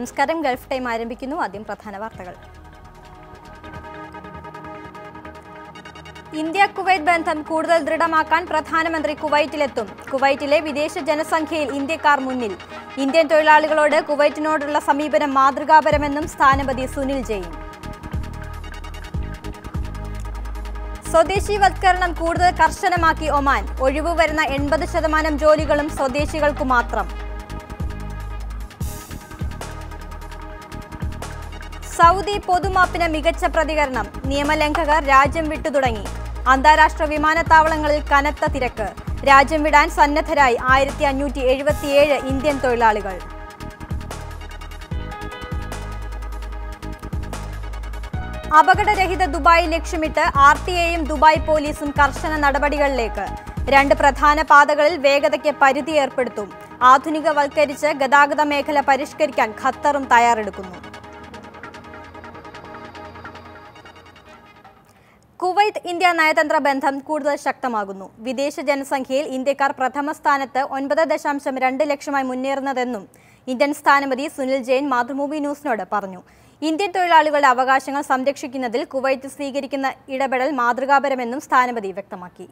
നമസ്കാരം Gulf time ആരംഭിക്കുന്നു. ആദ്യം പ്രധാന വാർത്തകൾ. ഇന്ത്യ കുവൈറ്റ് ബന്ധം കൂടുതൽ ദൃഢമാക്കാൻ പ്രധാനമന്ത്രി കുവൈറ്റിലെത്തും. കുവൈറ്റിലെ വിദേശ ജനസംഖ്യയിൽ ഇന്ത്യക്കാർ മുന്നിൽ. ഇന്ത്യൻ തൊഴിലാളികളോട് കുവൈറ്റിനോടുള്ള സമീപനം മാതൃകാപരമെന്നും സ്ഥാനപതി സുനിൽ ജെയിൻ. സ്വദേശിവത്കരണം കൂടുതൽ കർശനമാക്കി ഒമാൻ. ഒഴിവ് വരുന്ന എൺപത് ശതമാനം ജോലികളും സ്വദേശികൾക്കു മാത്രം. സൗദി പൊതുമാപ്പിന് മികച്ച പ്രതികരണം. നിയമലംഘകർ രാജ്യം വിട്ടു തുടങ്ങി. അന്താരാഷ്ട്ര വിമാനത്താവളങ്ങളിൽ കനത്ത തിരക്ക്. രാജ്യം വിടാൻ സന്നദ്ധരായി ആയിരത്തി അഞ്ഞൂറ്റി എഴുപത്തിയേഴ് ഇന്ത്യൻ തൊഴിലാളികൾ. അപകടരഹിത ദുബായ് ലക്ഷ്യമിട്ട് ആർ ടി എയും ദുബായ് പോലീസും കർശന നടപടികളിലേക്ക്. രണ്ട് പ്രധാന പാതകളിൽ വേഗതയ്ക്ക് പരിധി ഏർപ്പെടുത്തും. ആധുനികവൽക്കരിച്ച് ഗതാഗത മേഖല പരിഷ്കരിക്കാൻ ഖത്തറും തയ്യാറെടുക്കുന്നു. കുവൈത്ത് ഇന്ത്യ നയതന്ത്ര ബന്ധം കൂടുതൽ ശക്തമാകുന്നു. വിദേശ ജനസംഖ്യയിൽ ഇന്ത്യക്കാർ പ്രഥമ സ്ഥാനത്ത് ഒൻപത് ദശാംശം രണ്ട് ലക്ഷമായി മുന്നേറുന്നതെന്നും ഇന്ത്യൻ സ്ഥാനപതി സുനിൽ ജെയിൻ മാതൃഭൂമി ന്യൂസിനോട് പറഞ്ഞു. ഇന്ത്യൻ തൊഴിലാളികളുടെ അവകാശങ്ങൾ സംരക്ഷിക്കുന്നതിൽ കുവൈത്ത് സ്വീകരിക്കുന്ന ഇടപെടൽ മാതൃകാപരമെന്നും സ്ഥാനപതി വ്യക്തമാക്കി.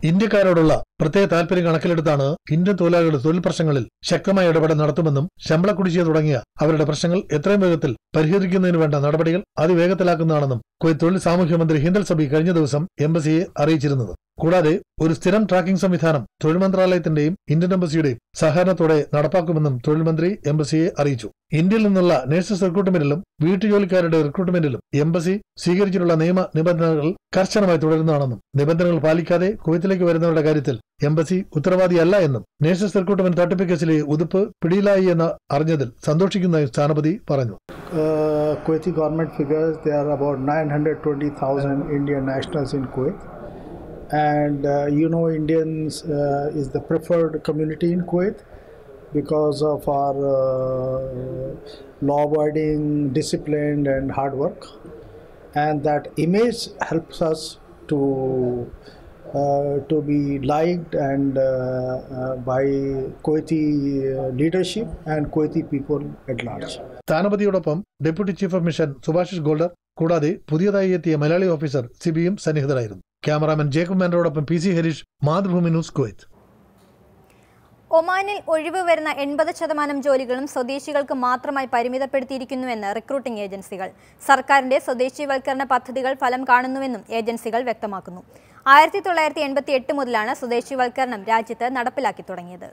ഇന്ത്യക്കാരോടുള്ള പ്രത്യേക താൽപര്യം കണക്കിലെടുത്താണ് ഇന്ത്യൻ തൊഴിലാളികളുടെ തൊഴിൽ പ്രശ്നങ്ങളിൽ ശക്തമായ ഇടപെടൽ നടത്തുമെന്നും ശമ്പള കുടിശ്ശിക തുടങ്ങിയ അവരുടെ പ്രശ്നങ്ങൾ എത്രയും വേഗത്തിൽ പരിഹരിക്കുന്നതിന് വേണ്ട നടപടികൾ അതിവേഗത്തിലാക്കുന്നതാണെന്നും കുവൈത്ത് തൊഴിൽ മന്ത്രി ഹിന്ദൽ സബി കഴിഞ്ഞ ദിവസം എംബസിയെ അറിയിച്ചിരുന്നത്. കൂടാതെ ഒരു സ്ഥിരം ട്രാക്കിംഗ് സംവിധാനം തൊഴിൽ മന്ത്രാലയത്തിന്റെയും ഇന്ത്യൻ എംബസിയുടെയും സഹകരണത്തോടെ നടപ്പാക്കുമെന്നും തൊഴിൽ മന്ത്രി എംബസിയെ അറിയിച്ചു ഇന്ത്യയിൽ നിന്നുള്ള നഴ്സസ് റിക്രൂട്ട്മെന്റിലും വീട്ടുജോലിക്കാരുടെ റിക്രൂട്ട്മെന്റിലും എംബസി സ്വീകരിച്ചിട്ടുള്ള നിയമ നിബന്ധനകൾ കർശനമായി തുടരുന്നതാണെന്നും നിബന്ധനകൾ പാലിക്കാതെ കുവൈത്തിലേക്ക് വരുന്നവരുടെ കാര്യത്തിൽ എംബസി ഉത്തരവാദിയല്ല എന്നും നഴ്സസ് റിക്രൂട്ട്മെന്റ് തട്ടിപ്പ് കേസിലെ ഉതുപ്പ് പിടിയിലായി എന്ന് അറിഞ്ഞതിൽ സന്തോഷിക്കുന്നതായി സ്ഥാനപതി പറഞ്ഞു Kuwaiti government figures they are about nine hundred twenty 920,000 Indian nationals in Kuwait. And uh, you know, Indians uh, is the preferred community in Kuwait because of our uh, law abiding, disciplined, and hard work. And that image helps us to. Uh, to be liked and uh, uh, by Kuwaiti uh, leadership and Kuwaiti people at large. സ്ഥാനപതിയോടൊപ്പം deputy chief of mission Subhasish Goldar കൂടാതെ പുതിയതായി എത്തിയ Malayali officer സിബിയും സന്നിഹിതരായിരുന്നു cameraman Jacob മാൻഡറോടൊപ്പം P C Harish Mathrubhumi news Kuwait. ഒമാനിൽ ഒഴിവ് വരുന്ന എൺപത് ശതമാനം ജോലികളും സ്വദേശികൾക്ക് മാത്രമായി പരിമിതപ്പെടുത്തിയിരിക്കുന്നുവെന്ന് റിക്രൂട്ടിംഗ് ഏജൻസികൾ. സർക്കാരിന്റെ സ്വദേശിവൽക്കരണ പദ്ധതികൾ ഫലം കാണുന്നുവെന്നും ഏജൻസികൾ വ്യക്തമാക്കുന്നു. ആയിരത്തി തൊള്ളായിരത്തി എൺപത്തി എട്ട് മുതലാണ് സ്വദേശീവൽക്കരണം രാജ്യത്ത് നടപ്പിലാക്കി തുടങ്ങിയത്.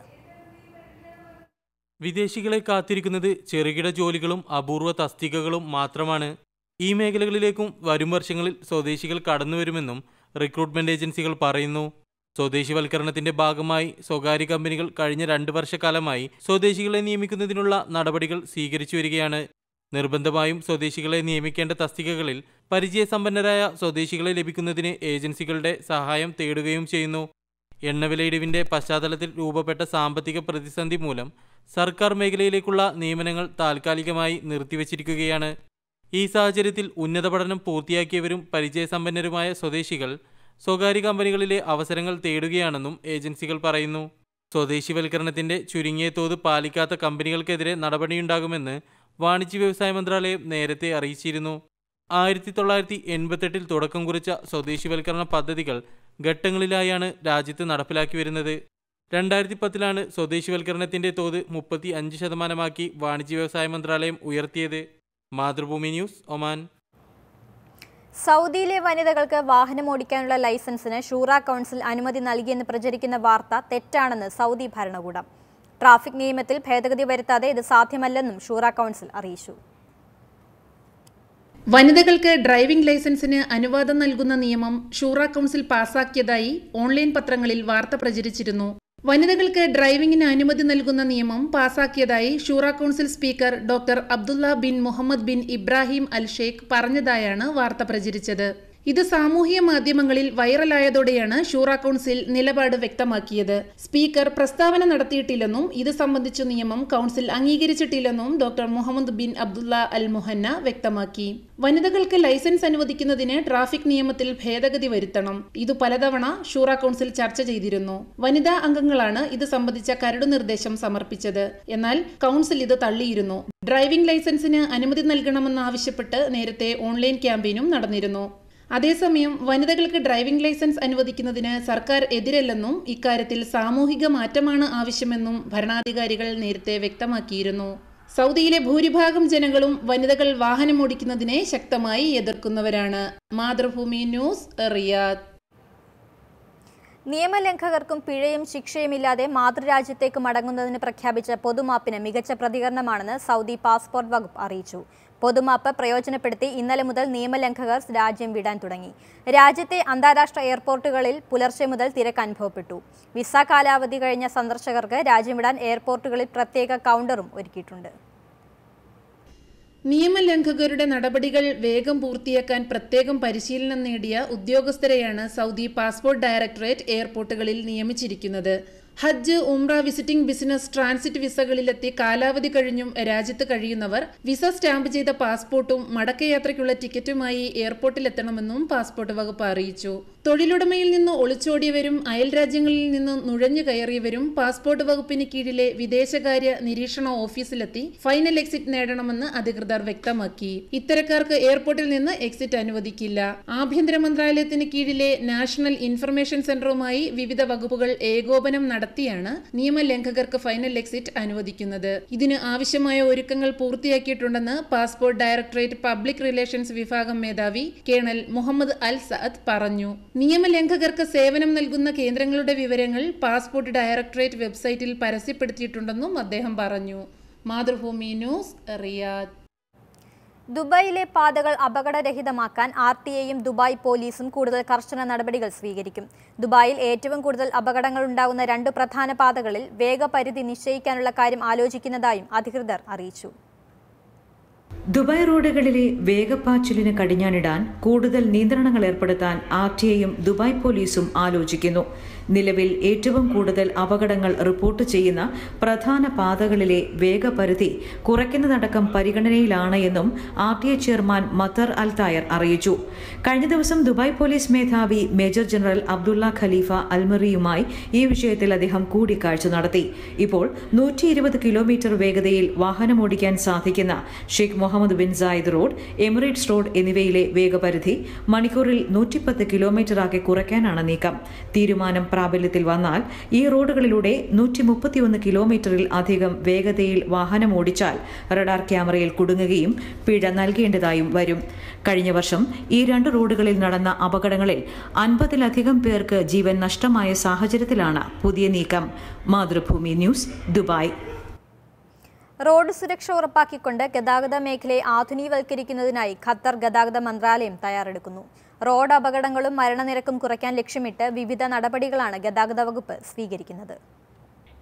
വിദേശികളെ കാത്തിരിക്കുന്നത് ചെറുകിട ജോലികളും അപൂർവ തസ്തികകളും മാത്രമാണ്. ഈ മേഖലകളിലേക്കും വരും വർഷങ്ങളിൽ സ്വദേശികൾ കടന്നുവരുമെന്നും റിക്രൂട്ട്മെന്റ് ഏജൻസികൾ പറയുന്നു. സ്വദേശിവൽക്കരണത്തിന്റെ ഭാഗമായി സ്വകാര്യ കമ്പനികൾ കഴിഞ്ഞ രണ്ട് വർഷക്കാലമായി സ്വദേശികളെ നിയമിക്കുന്നതിനുള്ള നടപടികൾ സ്വീകരിച്ചു വരികയാണ്. നിർബന്ധമായും സ്വദേശികളെ നിയമിക്കേണ്ട തസ്തികകളിൽ പരിചയസമ്പന്നരായ സ്വദേശികളെ ലഭിക്കുന്നതിന് ഏജൻസികളുടെ സഹായം തേടുകയും ചെയ്യുന്നു. എണ്ണവിലയിടിവിന്റെ പശ്ചാത്തലത്തിൽ രൂപപ്പെട്ട സാമ്പത്തിക പ്രതിസന്ധി മൂലം സർക്കാർ മേഖലയിലേക്കുള്ള നിയമനങ്ങൾ താൽക്കാലികമായി നിർത്തിവച്ചിരിക്കുകയാണ്. ഈ സാഹചര്യത്തിൽ ഉന്നത പഠനം പൂർത്തിയാക്കിയവരും പരിചയസമ്പന്നരുമായ സ്വദേശികൾ സ്വകാര്യ കമ്പനികളിലെ അവസരങ്ങൾ തേടുകയാണെന്നും ഏജൻസികൾ പറയുന്നു. സ്വദേശിവൽക്കരണത്തിന്റെ ചുരുങ്ങിയ തോത് പാലിക്കാത്ത കമ്പനികൾക്കെതിരെ നടപടിയുണ്ടാകുമെന്ന് വാണിജ്യ വ്യവസായ മന്ത്രാലയം നേരത്തെ അറിയിച്ചിരുന്നു. ആയിരത്തി തൊള്ളായിരത്തി എൺപത്തെട്ടിൽ തുടക്കം കുറിച്ച സ്വദേശിവൽക്കരണ പദ്ധതികൾ ഘട്ടങ്ങളിലായാണ് രാജ്യത്ത് നടപ്പിലാക്കി വരുന്നത്. രണ്ടായിരത്തി പത്തിലാണ് സ്വദേശിവൽക്കരണത്തിന്റെ തോത് മുപ്പത്തി അഞ്ച് ശതമാനമാക്കി വാണിജ്യ വ്യവസായ മന്ത്രാലയം ഉയർത്തിയത്. Mathrubhumi news Oman. സൗദിയിലെ വനിതകൾക്ക് വാഹനം ഓടിക്കാനുള്ള ലൈസൻസിന് ഷൂറ കൗൺസിൽ അനുമതി നൽകിയെന്ന് പ്രചരിക്കുന്ന വാർത്ത തെറ്റാണെന്ന് സൗദി ഭരണകൂടം. ട്രാഫിക് നിയമത്തിൽ ഭേദഗതി വരുത്താതെ ഇത് സാധ്യമല്ലെന്നും ഷൂറ കൗൺസിൽ അറിയിച്ചു. വനിതകൾക്ക് ഡ്രൈവിംഗ് ലൈസൻസിന് അനുവാദം നൽകുന്ന നിയമം ഷൂറ കൗൺസിൽ പാസാക്കിയതായി ഓൺലൈൻ പത്രങ്ങളിൽ വാർത്ത പ്രചരിച്ചിരുന്നു. വനിതകൾക്ക് ഡ്രൈവിംഗിന് അനുമതി നൽകുന്ന നിയമം പാസാക്കിയതായി Shura council speaker doctor Abdullah bin Mohammed bin Ibrahim Al Sheikh പറഞ്ഞതായാണ് വാർത്ത പ്രചരിച്ചത്. ഇത് സാമൂഹ്യ മാധ്യമങ്ങളിൽ വൈറലായതോടെയാണ് ഷൂറ കൗൺസിൽ നിലപാട് വ്യക്തമാക്കിയത്. സ്പീക്കർ പ്രസ്താവന നടത്തിയിട്ടില്ലെന്നും ഇത് സംബന്ധിച്ച നിയമം council അംഗീകരിച്ചിട്ടില്ലെന്നും doctor Mohammed bin Abdullah Al Muhanna വ്യക്തമാക്കി. വനിതകൾക്ക് ലൈസൻസ് അനുവദിക്കുന്നതിന് ട്രാഫിക് നിയമത്തിൽ ഭേദഗതി വരുത്തണം. ഇത് പലതവണ ഷൂറ കൗൺസിൽ ചർച്ച ചെയ്തിരുന്നു. വനിതാ അംഗങ്ങളാണ് ഇത് സംബന്ധിച്ച കരടു നിർദ്ദേശം സമർപ്പിച്ചത്. എന്നാൽ കൗൺസിൽ ഇത് തള്ളിയിരുന്നു. ഡ്രൈവിംഗ് ലൈസൻസിന് അനുമതി നൽകണമെന്നാവശ്യപ്പെട്ട് നേരത്തെ ഓൺലൈൻ ക്യാമ്പയിനും നടന്നിരുന്നു. അതേസമയം വനിതകൾക്ക് ഡ്രൈവിംഗ് ലൈസൻസ് അനുവദിക്കുന്നതിന് സർക്കാർ എതിരല്ലെന്നും ഇക്കാര്യത്തിൽ സാമൂഹിക മാറ്റമാണ് ആവശ്യമെന്നും ഭരണാധികാരികൾ നേരത്തെ വ്യക്തമാക്കിയിരുന്നു. സൗദിയിലെ ഭൂരിഭാഗം ജനങ്ങളും വനിതകൾ വാഹനമോടിക്കുന്നതിനെ ശക്തമായി എതിർക്കുന്നവരാണ്. Mathrubhumi news Riyadh. നിയമലംഘകർക്കും പിഴയും ശിക്ഷയും ഇല്ലാതെ മാതൃരാജ്യത്തേക്ക് മടങ്ങുന്നതിന് പ്രഖ്യാപിച്ച പൊതുമാപ്പിന് മികച്ച പ്രതികരണമാണെന്ന് സൗദി പാസ്പോർട്ട് വകുപ്പ് അറിയിച്ചു. പൊതുമാപ്പ് പ്രയോജനപ്പെടുത്തി ഇന്നലെ മുതൽ നിയമലംഘകർ രാജ്യം വിടാൻ തുടങ്ങി. രാജ്യത്തെ അന്താരാഷ്ട്ര എയർപോർട്ടുകളിൽ പുലർച്ചെ മുതൽ തിരക്ക് അനുഭവപ്പെട്ടു. വിസ കാലാവധി കഴിഞ്ഞ സന്ദർശകർക്ക് രാജ്യം വിടാൻ എയർപോർട്ടുകളിൽ പ്രത്യേക കൗണ്ടറും ഒരുക്കിയിട്ടുണ്ട്. നിയമലംഘകരുടെ നടപടികൾ വേഗം പൂർത്തിയാക്കാൻ പ്രത്യേകം പരിശീലനം നേടിയ ഉദ്യോഗസ്ഥരെയാണ് സൗദി പാസ്പോർട്ട് ഡയറക്ടറേറ്റ് എയർപോർട്ടുകളിൽ നിയമിച്ചിരിക്കുന്നത്. ഹജ്ജ് ഉംറ വിസിറ്റിംഗ് ബിസിനസ് ട്രാൻസിറ്റ് വിസകളിലെത്തി കാലാവധി കഴിഞ്ഞും രാജ്യത്ത് കഴിയുന്നവർ വിസ സ്റ്റാമ്പ് ചെയ്ത പാസ്പോർട്ടും മടക്കയാത്രയ്ക്കുള്ള ടിക്കറ്റുമായി എയർപോർട്ടിലെത്തണമെന്നും പാസ്പോർട്ട് വകുപ്പ് അറിയിച്ചു. തൊഴിലുടമയിൽ നിന്ന് ഒളിച്ചോടിയവരും അയൽ രാജ്യങ്ങളിൽ നിന്ന് നുഴഞ്ഞു കയറിയവരും പാസ്പോർട്ട് വകുപ്പിന് കീഴിലെ വിദേശകാര്യ നിരീക്ഷണ ഓഫീസിലെത്തി ഫൈനൽ എക്സിറ്റ് നേടണമെന്ന് അധികൃതർ വ്യക്തമാക്കി. ഇത്തരക്കാർക്ക് എയർപോർട്ടിൽ നിന്ന് എക്സിറ്റ് അനുവദിക്കില്ല. ആഭ്യന്തര മന്ത്രാലയത്തിന് കീഴിലെ നാഷണൽ ഇൻഫർമേഷൻ സെന്ററുമായി വിവിധ വകുപ്പുകൾ ഏകോപനം നടത്തിയാണ് നിയമലംഘകർക്ക് ഫൈനൽ എക്സിറ്റ് അനുവദിക്കുന്നത്. ഇതിന് ആവശ്യമായ ഒരുക്കങ്ങൾ പൂർത്തിയാക്കിയിട്ടുണ്ടെന്ന് പാസ്പോർട്ട് ഡയറക്ടറേറ്റ് പബ്ലിക് റിലേഷൻസ് വിഭാഗം മേധാവി കേണൽ മുഹമ്മദ് അൽ സഅദ് പറഞ്ഞു. നിയമലംഘകർക്ക് സേവനം നൽകുന്ന കേന്ദ്രങ്ങളുടെ വിവരങ്ങൾ പാസ്പോർട്ട് ഡയറക്ടറേറ്റ് വെബ്സൈറ്റിൽ പരസ്യപ്പെടുത്തിയിട്ടുണ്ടെന്നും അദ്ദേഹം പറഞ്ഞു. Mathrubhumi news Riyadh. ദുബായിലെ പാതകൾ അപകടരഹിതമാക്കാൻ ആർ ടി എയും ദുബായ് പോലീസും കൂടുതൽ കർശന നടപടികൾ സ്വീകരിക്കും. ദുബായിൽ ഏറ്റവും കൂടുതൽ അപകടങ്ങൾ ഉണ്ടാകുന്ന രണ്ട് പ്രധാന പാതകളിൽ വേഗപരിധി നിശ്ചയിക്കാനുള്ള കാര്യം ആലോചിക്കുന്നതായും അധികൃതർ അറിയിച്ചു. ദുബായ് റോഡുകളിലെ വേഗപ്പാച്ചിലിന് കടിഞ്ഞാണിടാൻ കൂടുതൽ നിയന്ത്രണങ്ങൾ ഏർപ്പെടുത്താൻ ആർ ടി എയും ദുബായ് പോലീസും ആലോചിക്കുന്നു. നിലവിൽ ഏറ്റവും കൂടുതൽ അപകടങ്ങൾ റിപ്പോർട്ട് ചെയ്യുന്ന പ്രധാന പാതകളിലെ വേഗപരിധി കുറയ്ക്കുന്നതടക്കം പരിഗണനയിലാണ് എന്നും R T A chairman Mattar Al Tayer അറിയിച്ചു. കഴിഞ്ഞ ദിവസം ദുബായ് പോലീസ് മേധാവി മേജർ ജനറൽ അബ്ദുള്ള ഖലീഫ അൽമറിയുമായി ഈ വിഷയത്തിൽ അദ്ദേഹം കൂടിക്കാഴ്ച നടത്തി. ഇപ്പോൾ നൂറ്റി ഇരുപത് കിലോമീറ്റർ വേഗതയിൽ വാഹനമോടിക്കാൻ സാധിക്കുന്ന Sheikh Mohammed bin Zayed road Emirates road എന്നിവയിലെ വേഗപരിധി മണിക്കൂറിൽ നൂറ്റിപ്പത്ത് കിലോമീറ്ററാക്കി കുറയ്ക്കാനാണ് നീക്കം. തീരുമാനം പ്രാബല്യത്തിൽ വന്നാൽ ഈ റോഡുകളിലൂടെ നൂറ്റി മുപ്പത്തിയൊന്ന് കിലോമീറ്ററിൽ അധികം വേഗതയിൽ വാഹനം ഓടിച്ചാൽ റഡാർ ക്യാമറയിൽ കുടുങ്ങുകയും പിഴ നൽകേണ്ടതായും വരും. കഴിഞ്ഞ വർഷം ഈ രണ്ട് റോഡുകളിൽ നടന്ന അപകടങ്ങളിൽ അൻപതിലധികം പേർക്ക് ജീവൻ നഷ്ടമായ സാഹചര്യത്തിലാണ് പുതിയ നീക്കം. Mathrubhumi news Dubai. റോഡ് സുരക്ഷ ഉറപ്പാക്കിക്കൊണ്ട് ഗതാഗത മേഖലയെ ആധുനികവൽക്കരിക്കുന്നതിനായി ഖത്തർ ഗതാഗത മന്ത്രാലയം തയ്യാറെടുക്കുന്നു. റോഡ് അപകടങ്ങളും മരണനിരക്കും കുറയ്ക്കാൻ ലക്ഷ്യമിട്ട് വിവിധ നടപടികളാണ് ഗതാഗത വകുപ്പ് സ്വീകരിക്കുന്നത്.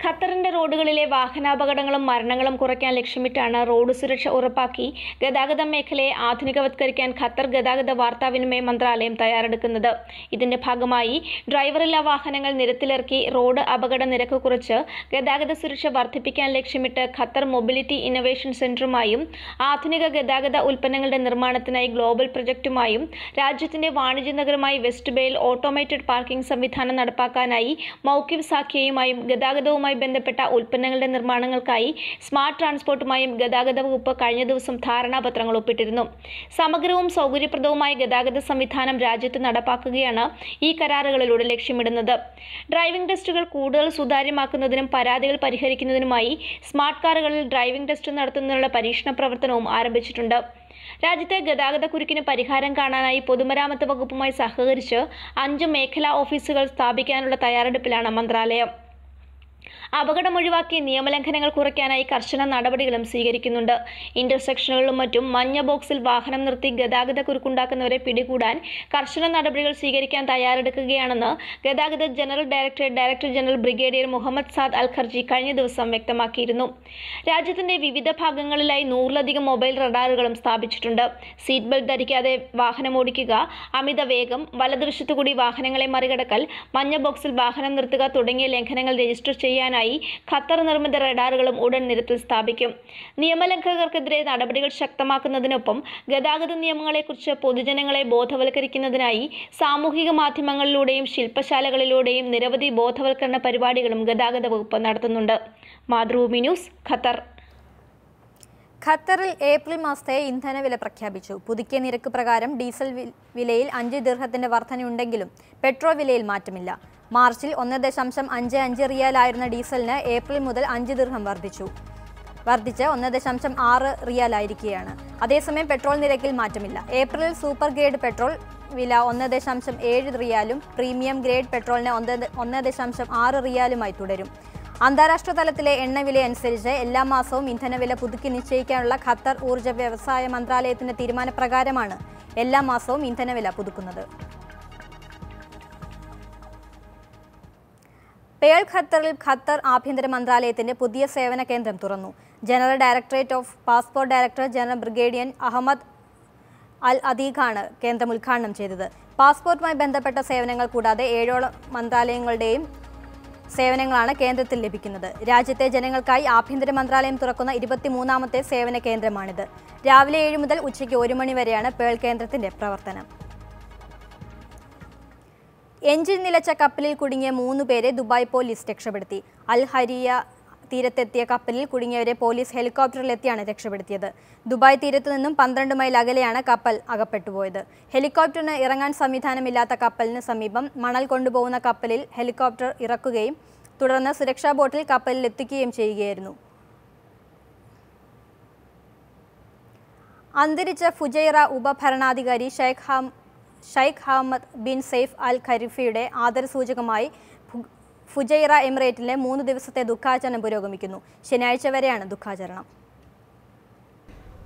ഖത്തറിന്റെ റോഡുകളിലെ വാഹനാപകടങ്ങളും മരണങ്ങളും കുറയ്ക്കാൻ ലക്ഷ്യമിട്ടാണ് റോഡ് സുരക്ഷ ഉറപ്പാക്കി ഗതാഗത മേഖലയെ ആധുനികവത്കരിക്കാൻ ഖത്തർ ഗതാഗത വാർത്താവിനിമയ മന്ത്രാലയം തയ്യാറെടുക്കുന്നത്. ഇതിന്റെ ഭാഗമായി ഡ്രൈവറില്ലാ വാഹനങ്ങൾ നിരത്തിലിറക്കി റോഡ് അപകട നിരക്ക് കുറച്ച് ഗതാഗത സുരക്ഷ വർദ്ധിപ്പിക്കാൻ ലക്ഷ്യമിട്ട് ഖത്തർ മൊബിലിറ്റി ഇന്നൊവേഷൻ സെന്ററുമായും ആധുനിക ഗതാഗത ഉൽപ്പന്നങ്ങളുടെ നിർമ്മാണത്തിനായി ഗ്ലോബൽ പ്രൊജക്ടുമായും രാജ്യത്തിന്റെ വാണിജ്യ നഗരമായി വെസ്റ്റ് ബേയിൽ ഓട്ടോമേറ്റഡ് പാർക്കിംഗ് സംവിധാനം നടപ്പാക്കാനായി മൗക്കിവ് സാഖ്യയുമായും ഗതാഗതവുമായി ബന്ധപ്പെട്ട ഉൽപ്പന്നങ്ങളുടെ നിർമ്മാണങ്ങൾക്കായി സ്മാർട്ട് ട്രാൻസ്പോർട്ടുമായും ഗതാഗത വകുപ്പ് കഴിഞ്ഞ ദിവസം ധാരണാപത്രങ്ങൾ ഒപ്പിട്ടിരുന്നു. സമഗ്രവും സൗകര്യപ്രദവുമായ ഗതാഗത സംവിധാനം രാജ്യത്ത് നടപ്പാക്കുകയാണ് ഈ കരാറുകളിലൂടെ ലക്ഷ്യമിടുന്നത്. ഡ്രൈവിംഗ് ടെസ്റ്റുകൾ കൂടുതൽ സുതാര്യമാക്കുന്നതിനും പരാതികൾ പരിഹരിക്കുന്നതിനുമായി സ്മാർട്ട് കാറുകളിൽ ഡ്രൈവിംഗ് ടെസ്റ്റ് നടത്തുന്നതിനുള്ള പരീക്ഷണ പ്രവർത്തനവും ആരംഭിച്ചിട്ടുണ്ട്. രാജ്യത്തെ ഗതാഗത കുരുക്കിന് പരിഹാരം കാണാനായി പൊതുമരാമത്ത് വകുപ്പുമായി സഹകരിച്ച് അഞ്ച് മേഖലാ ഓഫീസുകൾ സ്ഥാപിക്കാനുള്ള തയ്യാറെടുപ്പിലാണ് മന്ത്രാലയം. അപകടം ഒഴിവാക്കി നിയമലംഘനങ്ങൾ കുറയ്ക്കാനായി കർശന നടപടികളും സ്വീകരിക്കുന്നുണ്ട്. ഇന്റർസെക്ഷനുകളിലും മറ്റും മഞ്ഞ ബോക്സിൽ വാഹനം നിർത്തി ഗതാഗത കുരുക്കുണ്ടാക്കുന്നവരെ പിടികൂടാൻ കർശന നടപടികൾ സ്വീകരിക്കാൻ തയ്യാറെടുക്കുകയാണെന്ന് ഗതാഗത general director director general brigadier Mohammed Saad Al Kharji കഴിഞ്ഞ ദിവസം വ്യക്തമാക്കിയിരുന്നു. രാജ്യത്തിന്റെ വിവിധ ഭാഗങ്ങളിലായി നൂറിലധികം മൊബൈൽ റഡാറുകളും സ്ഥാപിച്ചിട്ടുണ്ട്. സീറ്റ് ബെൽറ്റ് ധരിക്കാതെ വാഹനം ഓടിക്കുക അമിത വേഗം വലതുവശത്തുകൂടി വാഹനങ്ങളെ മറികടക്കൽ മഞ്ഞ ബോക്സിൽ വാഹനം നിർത്തുക തുടങ്ങിയ ലംഘനങ്ങൾ രജിസ്റ്റർ ചെയ്യാനായി ഖത്തർ നിർമ്മിത റഡാറുകളും ഉടൻ നിരത്തിൽ സ്ഥാപിക്കും. നിയമലംഘകർക്കെതിരെ നടപടികൾ ശക്തമാക്കുന്നതിനൊപ്പം ഗതാഗത നിയമങ്ങളെക്കുറിച്ച് പൊതുജനങ്ങളെ ബോധവൽക്കരിക്കുന്നതിനായി സാമൂഹിക മാധ്യമങ്ങളിലൂടെയും ശില്പശാലകളിലൂടെയും നിരവധി ബോധവൽക്കരണ പരിപാടികളും ഗതാഗത വകുപ്പ് നടത്തുന്നുണ്ട്. Mathrubhumi news Qatar. ഖത്തറിൽ ഏപ്രിൽ മാസത്തെ ഇന്ധന വില പ്രഖ്യാപിച്ചു. പുതുക്കിയ നിരക്ക് പ്രകാരം ഡീസൽ വിലയിൽ അഞ്ച് ദീർഘത്തിന്റെ വർധനയുണ്ടെങ്കിലും പെട്രോൾ വിലയിൽ മാറ്റമില്ല. മാർച്ചിൽ ഒന്ന് ദശാംശം അഞ്ച് അഞ്ച് റിയാലായിരുന്ന ഡീസലിന് ഏപ്രിൽ മുതൽ അഞ്ച് ദീർഘം വർദ്ധിച്ചു. വർദ്ധിച്ച് ഒന്ന് ദശാംശം ആറ് റിയാലായിരിക്കുകയാണ്. അതേസമയം പെട്രോൾ നിരക്കിൽ മാറ്റമില്ല. ഏപ്രിൽ സൂപ്പർ ഗ്രേഡ് പെട്രോൾ വില ഒന്ന് ദശാംശം ഏഴ് റിയാലും പ്രീമിയം ഗ്രേഡ് പെട്രോളിന് ഒന്ന് ഒന്ന് ദശാംശം ആറ് റിയാലുമായി തുടരും. അന്താരാഷ്ട്ര തലത്തിലെ എണ്ണവില അനുസരിച്ച് എല്ലാ മാസവും ഇന്ധനവില പുതുക്കി നിശ്ചയിക്കാനുള്ള ഖത്തർ ഊർജ വ്യവസായ മന്ത്രാലയത്തിന്റെ തീരുമാനപ്രകാരമാണ് എല്ലാ മാസവും ഇന്ധനവില പുതുക്കുന്നത്. പേൾ ഖത്തറിൽ ഖത്തർ ആഭ്യന്തര മന്ത്രാലയത്തിന്റെ പുതിയ സേവന കേന്ദ്രം തുറന്നു. General directorate of passport director general brigadier Ahmed Al അദീഖാണ് കേന്ദ്രം ഉദ്ഘാടനം ചെയ്തത്. പാസ്പോർട്ടുമായി ബന്ധപ്പെട്ട സേവനങ്ങൾ കൂടാതെ ഏഴോളം മന്ത്രാലയങ്ങളുടെയും സേവനങ്ങളാണ് കേന്ദ്രത്തിൽ ലഭിക്കുന്നത്. രാജ്യത്തെ ജനങ്ങൾക്കായി ആഭ്യന്തര മന്ത്രാലയം തുറക്കുന്ന ഇരുപത്തിമൂന്നാമത്തെ സേവന കേന്ദ്രമാണിത്. രാവിലെ ഏഴ് മുതൽ ഉച്ചയ്ക്ക് ഒരു മണി വരെയാണ് പേൾ കേന്ദ്രത്തിന്റെ പ്രവർത്തനം. എഞ്ചിൻ നിലച്ച കപ്പലിൽ കുടുങ്ങിയ മൂന്ന് പേരെ ദുബായ് പോലീസ് രക്ഷപ്പെടുത്തി. അൽ ഹരിയ തീരത്തെത്തിയ കപ്പലിൽ കുടുങ്ങിയവരെ പോലീസ് ഹെലികോപ്റ്ററിലെത്തിയാണ് രക്ഷപ്പെടുത്തിയത്. ദുബായ് തീരത്തു നിന്നും പന്ത്രണ്ട് മൈൽ അകലെയാണ് കപ്പൽ അകപ്പെട്ടുപോയത്. ഹെലികോപ്റ്ററിന് ഇറങ്ങാൻ സംവിധാനമില്ലാത്ത കപ്പലിന് സമീപം മണൽ കൊണ്ടുപോകുന്ന കപ്പലിൽ ഹെലികോപ്റ്റർ ഇറക്കുകയും തുടർന്ന് സുരക്ഷാ ബോട്ടിൽ കപ്പലിൽ എത്തിക്കുകയും ചെയ്യുകയായിരുന്നു. അന്തരിച്ച ഫുജൈറ ഉപഭരണാധികാരി ഷെയ്ഖ് ഹം Sheikh Ahmed bin Saif Al ഖരിഫയുടെ ആദരസൂചകമായി ഫുജൈറ എമിറേറ്റിലെ മൂന്ന് ദിവസത്തെ ദുഃഖാചരണം പുരോഗമിക്കുന്നു. ശനിയാഴ്ച വരെയാണ് ദുഃഖാചരണം.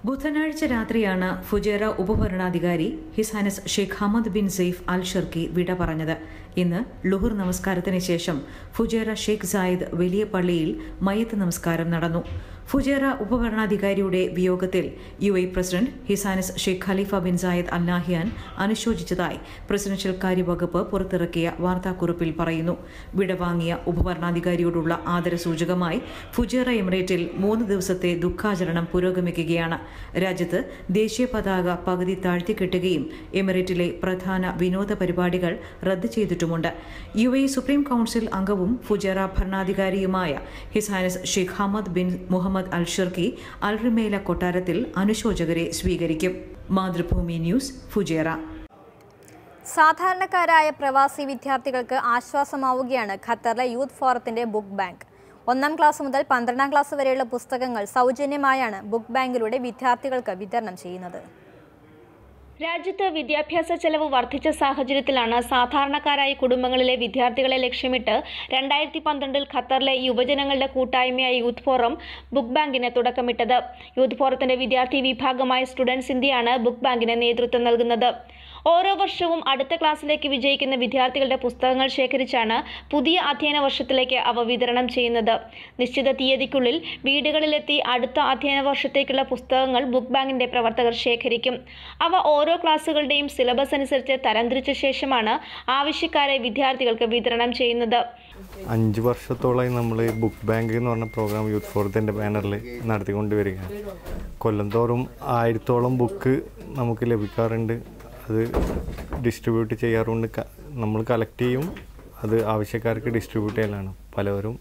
ബുധനാഴ്ച രാത്രിയാണ് Fujairah ഉപഭരണാധികാരി His Highness Sheikh Hamad bin Saif Al Sharqi വിട പറഞ്ഞത്. ഇന്ന് ലുഹുർ നമസ്കാരത്തിന് ശേഷം ഫുജേറ ഷെയ്ഖ് സായിദ് വലിയ പള്ളിയിൽ മയ്യത്ത് നമസ്കാരം നടന്നു. ഫുജേറ ഉപഭരണാധികാരിയുടെ വിയോഗത്തിൽ U A president His Highness Sheikh Khalifa bin Zayed Al അനുശോചിച്ചതായി presidential കാര്യവകുപ്പ് പുറത്തിറക്കിയ വാർത്താക്കുറിപ്പിൽ പറയുന്നു. വിടവാങ്ങിയ ഉപഭരണാധികാരിയോടുള്ള ആദരസൂചകമായി ഫുജേറ എമിറേറ്റിൽ മൂന്ന് ദിവസത്തെ ദുഃഖാചരണം പുരോഗമിക്കുകയാണ്. രാജ്യത്ത് ദേശീയ പതാക പകുതി താഴ്ത്തിക്കെട്ടുകയും എമിറേറ്റിലെ പ്രധാന വിനോദ പരിപാടികൾ റദ്ദ് ചെയ്തിട്ടുമുണ്ട് യു എ സുപ്രീം കൗൺസിൽ അംഗവും Fujairah ഭരണാധികാരിയുമായ His Highness Sheikh Hamad bin Mohammed Al Sharqi അൽറിമേല കൊട്ടാരത്തിൽ അനുശോചകരെ സ്വീകരിക്കും. Mathrubhumi news Fujairah. സാധാരണക്കാരായ പ്രവാസി വിദ്യാർത്ഥികൾക്ക് ആശ്വാസമാവുകയാണ് ഖത്തറിലെ യൂത്ത് ഫോറത്തിന്റെ ബുക്ക് ബാങ്ക്. ഒന്നാം ക്ലാസ് മുതൽ പന്ത്രണ്ടാം ക്ലാസ് വരെയുള്ള പുസ്തകങ്ങൾ സൗജന്യമായാണ് ബുക്ക് ബാങ്കിലൂടെ വിദ്യാർത്ഥികൾക്ക് വിതരണം ചെയ്യുന്നത്. രാജ്യത്ത് വിദ്യാഭ്യാസ ചെലവ് വർദ്ധിച്ച സാഹചര്യത്തിലാണ് സാധാരണക്കാരായ കുടുംബങ്ങളിലെ വിദ്യാർത്ഥികളെ ലക്ഷ്യമിട്ട് രണ്ടായിരത്തി പന്ത്രണ്ടിൽ ഖത്തറിലെ യുവജനങ്ങളുടെ കൂട്ടായ്മയായ യൂത്ത് ഫോറം ബുക്ക് ബാങ്കിന് തുടക്കമിട്ടത്. യൂത്ത് ഫോറത്തിന്റെ വിദ്യാർത്ഥി വിഭാഗമായ സ്റ്റുഡൻസ് ഇന്ത്യയാണ് ബുക്ക് ബാങ്കിന് നേതൃത്വം നൽകുന്നത്. ഓരോ വർഷവും അടുത്ത ക്ലാസ്സിലേക്ക് വിജയിക്കുന്ന വിദ്യാർത്ഥികളുടെ പുസ്തകങ്ങൾ ശേഖരിച്ചാണ് പുതിയ അധ്യയന വർഷത്തിലേക്ക് അവ വിതരണം ചെയ്യുന്നത്. നിശ്ചിത തീയതിക്കുള്ളിൽ വീടുകളിലെത്തി അടുത്ത അധ്യയന വർഷത്തേക്കുള്ള പുസ്തകങ്ങൾ ബുക്ക് ബാങ്കിന്റെ പ്രവർത്തകർ ശേഖരിക്കും. അവ ഓരോ ക്ലാസ്സുകളുടെയും സിലബസ് അനുസരിച്ച് തരംതിരിച്ച ശേഷമാണ് ആവശ്യക്കാരെ വിദ്യാർത്ഥികൾക്ക് വിതരണം ചെയ്യുന്നത്. അഞ്ച് വർഷത്തോളമായി നമ്മൾ ബുക്ക് ബാങ്ക് എന്ന് പറഞ്ഞ പ്രോഗ്രാം യൂത്ത് ഫോറത്തിന്റെ ബാനറിൽ നടത്തിക്കൊണ്ട് വരികയാണ് കൊല്ലം തോറും ആയിരത്തോളം ബുക്ക് നമുക്ക് ലഭിക്കാറുണ്ട്. അത് ഡിസ്ട്രിബ്യൂട്ട് ചെയ്യാറുണ്ട്. നമ്മൾ കളക്ട് ചെയ്യും. അത് ആവശ്യക്കാർക്ക് ഡിസ്ട്രിബ്യൂട്ട് ചെയ്യലാണ്. പലവരും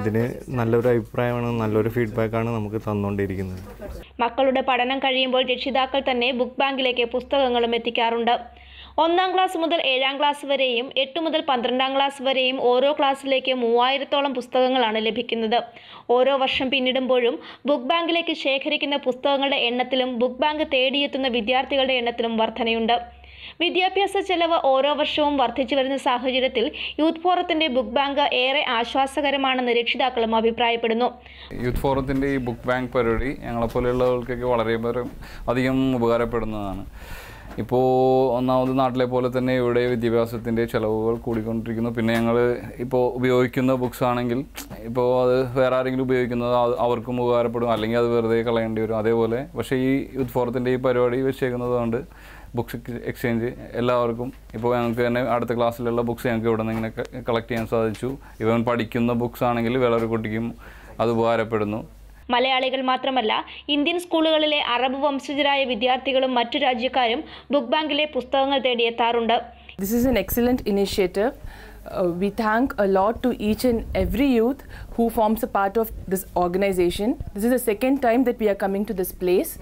ഇതിന് നല്ലൊരു അഭിപ്രായമാണ് നല്ലൊരു ഫീഡ്ബാക്കാണ് നമുക്ക് തന്നുകൊണ്ടിരിക്കുന്നത് മക്കളുടെ പഠനം കഴിയുമ്പോൾ രക്ഷിതാക്കൾ തന്നെ ബുക്ക് ബാങ്കിലേക്ക് പുസ്തകങ്ങളും എത്തിക്കാറുണ്ട്. ഒന്നാം ക്ലാസ് മുതൽ ഏഴാം ക്ലാസ് വരെയും എട്ട് മുതൽ പന്ത്രണ്ടാം ക്ലാസ് വരെയും ഓരോ ക്ലാസ്സിലേക്ക് മൂവായിരത്തോളം പുസ്തകങ്ങളാണ് ലഭിക്കുന്നത്. ഓരോ വർഷം പിന്നിടുമ്പോഴും ബുക്ക് ബാങ്കിലേക്ക് ശേഖരിക്കുന്ന പുസ്തകങ്ങളുടെ എണ്ണത്തിലും ബുക്ക് ബാങ്ക് തേടിയെത്തുന്ന വിദ്യാർത്ഥികളുടെ എണ്ണത്തിലും വർധനയുണ്ട്. വിദ്യാഭ്യാസ ചെലവ് ഓരോ വർഷവും വർദ്ധിച്ചു വരുന്ന സാഹചര്യത്തിൽ യൂത്ത് ഫോറത്തിന്റെ ബുക്ക് ബാങ്ക് ഏറെ ആശ്വാസകരമാണെന്ന് രക്ഷിതാക്കളും അഭിപ്രായപ്പെടുന്നു. യൂത്ത് ഫോറത്തിന്റെ ഈ ബുക്ക് ബാങ്ക് പരിപാടി ഞങ്ങളെപ്പോലെയുള്ളവർക്കൊക്കെ വളരെ അധികം ഉപകാരപ്പെടുന്നതാണ്. ഇപ്പോൾ ഒന്നാമത് നാട്ടിലെ പോലെ തന്നെ ഇവിടെ വിദ്യാഭ്യാസത്തിന്റെ ചിലവുകൾ കൂടിക്കൊണ്ടിരിക്കുന്നു. പിന്നെ ഞങ്ങൾ ഇപ്പോൾ ഉപയോഗിക്കുന്ന ബുക്സ് ആണെങ്കിൽ ഇപ്പോൾ അത് വേറെ ആരെങ്കിലും ഉപയോഗിക്കുന്നത് അവർക്കും ഉപകാരപ്പെടും. അല്ലെങ്കിൽ അത് വെറുതെ കളയേണ്ടി വരും. അതേപോലെ പക്ഷേ ഈ യൂത്ത് ഫോറത്തിന്റെ ഈ പരിപാടി വെച്ചേക്കുന്നത് കൊണ്ട് ബുക്സ് എക്സ്ചേഞ്ച് എല്ലാവർക്കും ഇപ്പോൾ ഞങ്ങൾക്ക് തന്നെ അടുത്ത ക്ലാസ്സിലുള്ള ബുക്സ് ഞങ്ങൾക്ക് ഇവിടെ നിന്ന് ഇങ്ങനെ കളക്ട് ചെയ്യാൻ സാധിച്ചു. ഇവൻ പഠിക്കുന്ന ബുക്സ് ആണെങ്കിൽ വേറൊരു കുട്ടിക്കും അത് ഉപകാരപ്പെടുന്നു. മലയാളികൾ മാത്രമല്ല ഇന്ത്യൻ സ്കൂളുകളിലെ അറബ് വംശജരായ വിദ്യാർത്ഥികളും മറ്റു രാജ്യക്കാരും ബുക്ക് ബാങ്കിലെ പുസ്തകങ്ങൾ തേടിയെത്താറുണ്ട് This is an excellent initiative. Uh, we thank a lot to each and every youth who forms a part of this organization. This is the second time that we are coming to this place,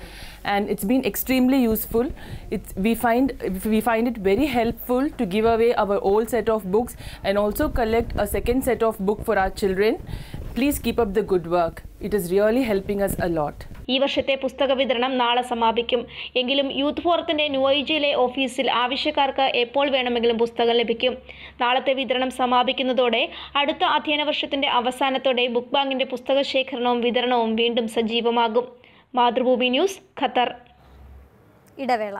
and it's been extremely useful. It's, we find we find it very helpful to give away our old set of books and also collect a second set of book for our children. Please keep up the good work it is really helping us a lot ഈ വർഷത്തെ പുസ്തക വിതരണം നാളെ സമാപിക്കും. എങ്കിലും youth ഫോറത്തിന്റെ ന്യൂഐജിയിലെ ഓഫീസിൽ ആവശ്യക്കാർക്ക് എപ്പോൾ വേണമെങ്കിലും പുസ്തകം ലഭിക്കും? നാളത്തെ വിതരണം സമാപിക്കുന്നതോടെ അടുത്ത അധ്യയന വർഷത്തിന്റെ അവസാനത്തോടെ ബുക്ക് ബാങ്കിന്റെ പുസ്തക ശേഖരണവും വിതരണവും വീണ്ടും സജീവമാകും. Mathrubhumi news Qatar. ഇടവേള.